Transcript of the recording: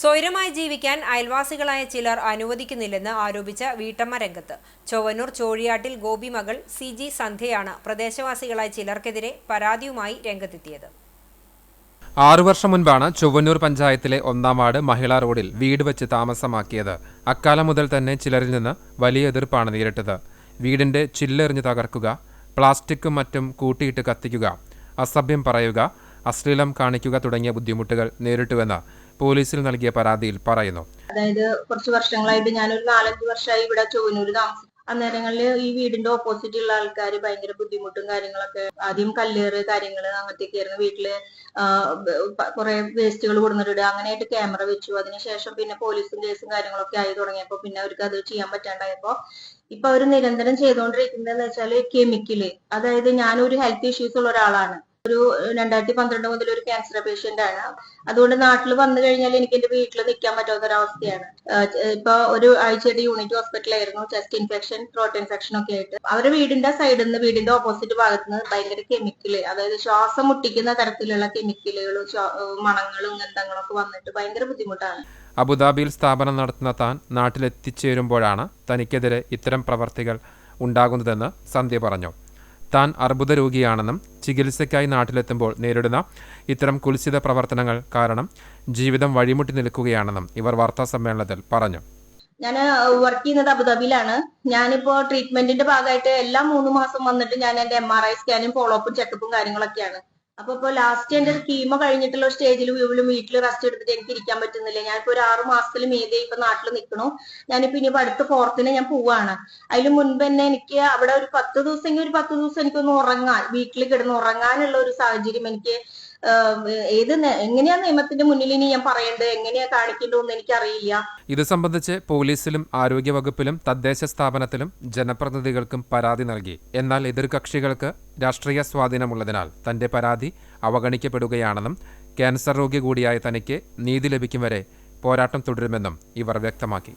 സ്വൈരമായി ജീവിക്കാൻ അയൽവാസികളായ ചിലർ അനുവദിക്കുന്നില്ലെന്ന് ആരോപിച്ച വീട്ടമ്മ രംഗത്ത്. ചൊവ്വന്നൂർ ചോഴിയാട്ടിൽ ഗോപി മകൾ സി ജി സന്ധ്യയാണ് പ്രദേശവാസികളായ ചിലർക്കെതിരെ പരാതിയുമായി രംഗത്തെത്തിയത്. ആറു വർഷം മുൻപാണ് ചൊവ്വന്നൂർ പഞ്ചായത്തിലെ ഒന്നാം വാർഡ് മഹിളാ റോഡിൽ വീട് വെച്ച് താമസമാക്കിയത്. അക്കാലം മുതൽ തന്നെ ചിലരിൽ നിന്ന് വലിയ എതിർപ്പാണ് നേരിട്ടത്. വീടിന്റെ ചില്ലെറിഞ്ഞ് തകർക്കുക പ്ലാസ്റ്റിക്കും മറ്റും കൂട്ടിയിട്ട് കത്തിക്കുക അസഭ്യം പറയുക അശ്ലീലം കാണിക്കുക തുടങ്ങിയ ബുദ്ധിമുട്ടുകൾ നേരിട്ടുവെന്ന് പോലീസിൽ നൽകിയ പരാതിയിൽ പറയുന്നു. അതായത് കുറച്ച് വർഷങ്ങളായിട്ട് ഞാനൊരു നാലഞ്ച് വർഷമായി ഇവിടെ ചൊവ്വനൂര് താമസിക്കും അന്നേരങ്ങളിൽ ഈ വീടിന്റെ ഓപ്പോസിറ്റ് ഉള്ള ആൾക്കാർ ഭയങ്കര ബുദ്ധിമുട്ടും കാര്യങ്ങളൊക്കെ ആദ്യം കല്ലേറ് കാര്യങ്ങൾ അങ്ങനത്തെയൊക്കെ ആയിരുന്നു വീട്ടിൽ കുറെ വേസ്റ്റുകൾ കൊടുന്നിട്ട് അങ്ങനെയായിട്ട് ക്യാമറ വെച്ചു. അതിനുശേഷം പിന്നെ പോലീസും കേസും കാര്യങ്ങളൊക്കെ ആയി തുടങ്ങിയപ്പോ പിന്നെ അവർക്ക് അത് ചെയ്യാൻ പറ്റാണ്ടായപ്പോ ഇപ്പൊ അവർ നിരന്തരം ചെയ്തുകൊണ്ടിരിക്കുന്നതെന്ന് വെച്ചാൽ കെമിക്കൽ അതായത് ഞാനൊരു ഹെൽത്ത് ഇഷ്യൂസ് ഉള്ള ഒരാളാണ്. ഒരു രണ്ടായിരത്തി പന്ത്രണ്ട് മുതൽ ഒരു ക്യാൻസർ പേഷ്യന്റ് ആണ്. അതുകൊണ്ട് നാട്ടിൽ വന്നു കഴിഞ്ഞാൽ എനിക്ക് എന്റെ വീട്ടിൽ നിൽക്കാൻ പറ്റാത്ത അവസ്ഥയാണ്. ഇപ്പൊ ഒരു ആഴ്ചയുടെ യൂണിറ്റ് ഹോസ്പിറ്റലായിരുന്നു ചെസ്റ്റ് ഇൻഫെക്ഷൻ ത്രോട്ട് ഇൻഫെക്ഷൻ ഒക്കെ ആയിട്ട്. അവരുടെ വീടിന്റെ സൈഡിൽ നിന്ന് വീടിന്റെ ഓപ്പോസിറ്റ് ഭാഗത്ത് നിന്ന് ഭയങ്കര കെമിക്കൽ അതായത് ശ്വാസം മുട്ടിക്കുന്ന തരത്തിലുള്ള കെമിക്കലുകളും മണങ്ങളും ഗന്ധങ്ങളും ഒക്കെ വന്നിട്ട് ഭയങ്കര ബുദ്ധിമുട്ടാണ്. അബുദാബിയിൽ സ്ഥാപനം നടത്തുന്ന താൻ നാട്ടിലെത്തിച്ചേരുമ്പോഴാണ് തനിക്കെതിരെ ഇത്തരം പ്രവർത്തികൾ ഉണ്ടാകുന്നതെന്ന് സന്ധ്യ പറഞ്ഞു. താൻ അർബുദ രോഗിയാണെന്നും ചികിത്സയ്ക്കായി നാട്ടിലെത്തുമ്പോൾ നേരിടുന്ന ഇത്തരം കുൽസിത പ്രവർത്തനങ്ങൾ കാരണം ജീവിതം വഴിമുട്ടി നിൽക്കുകയാണെന്നും ഇവർ വാർത്താ സമ്മേളനത്തിൽ പറഞ്ഞു. ഞാൻ വർക്ക് ചെയ്യുന്നത് അബുദാബിയിലാണ്. ഞാനിപ്പോ ട്രീറ്റ്മെന്റിന്റെ ഭാഗമായിട്ട് എല്ലാ മൂന്ന് മാസം വന്നിട്ട് ഞാൻ എന്റെ എം ആർ ഐ സ്കാനും ഫോളോ അപ്പും ചെക്കപ്പും കാര്യങ്ങളൊക്കെയാണ്. അപ്പൊ ഇപ്പൊ ലാസ്റ്റ് എന്റെ ഒരു കീമോ കഴിഞ്ഞിട്ടുള്ള സ്റ്റേജിൽ വീട്ടിലും വീട്ടിൽ റെസ്റ്റ് എടുത്തിട്ട് എനിക്ക് ഇരിക്കാൻ പറ്റുന്നില്ല. ഞാനിപ്പോ ഒരു ആറു മാസത്തിൽ മീതെ ഇപ്പൊ നാട്ടിൽ നിൽക്കണു ഞാനിപ്പോ ഇനി അടുത്ത ഫോർത്തിന് ഞാൻ പോവാണ്. അതിന് മുൻപ് തന്നെ എനിക്ക് അവിടെ ഒരു പത്ത് ദിവസം ഒരു പത്ത് ദിവസം എനിക്കൊന്ന് ഉറങ്ങാൻ വീട്ടിൽ കിടന്ന് ഉറങ്ങാനുള്ള ഒരു സാഹചര്യം എനിക്ക് ഏത് എങ്ങനെയാ നിയമത്തിന്റെ മുന്നിൽ ഇനി ഞാൻ പറയേണ്ടത്? എങ്ങനെയാ കാണിക്കേണ്ടതെന്ന് എനിക്കറിയില്ല. ഇത് സംബന്ധിച്ച് പോലീസിലും ആരോഗ്യ വകുപ്പിലും തദ്ദേശ സ്ഥാപനത്തിലും ജനപ്രതിനിധികൾക്കും പരാതി നൽകി. എന്നാൽ എതിർകക്ഷികൾക്ക് രാഷ്ട്രീയ സ്വാധീനമുള്ളതിനാൽ തന്റെ പരാതി അവഗണിക്കപ്പെടുകയാണെന്നും ക്യാൻസർ രോഗി കൂടിയായ തനിക്ക് നീതി ലഭിക്കും വരെ പോരാട്ടം തുടരുമെന്നും ഇവർ വ്യക്തമാക്കി.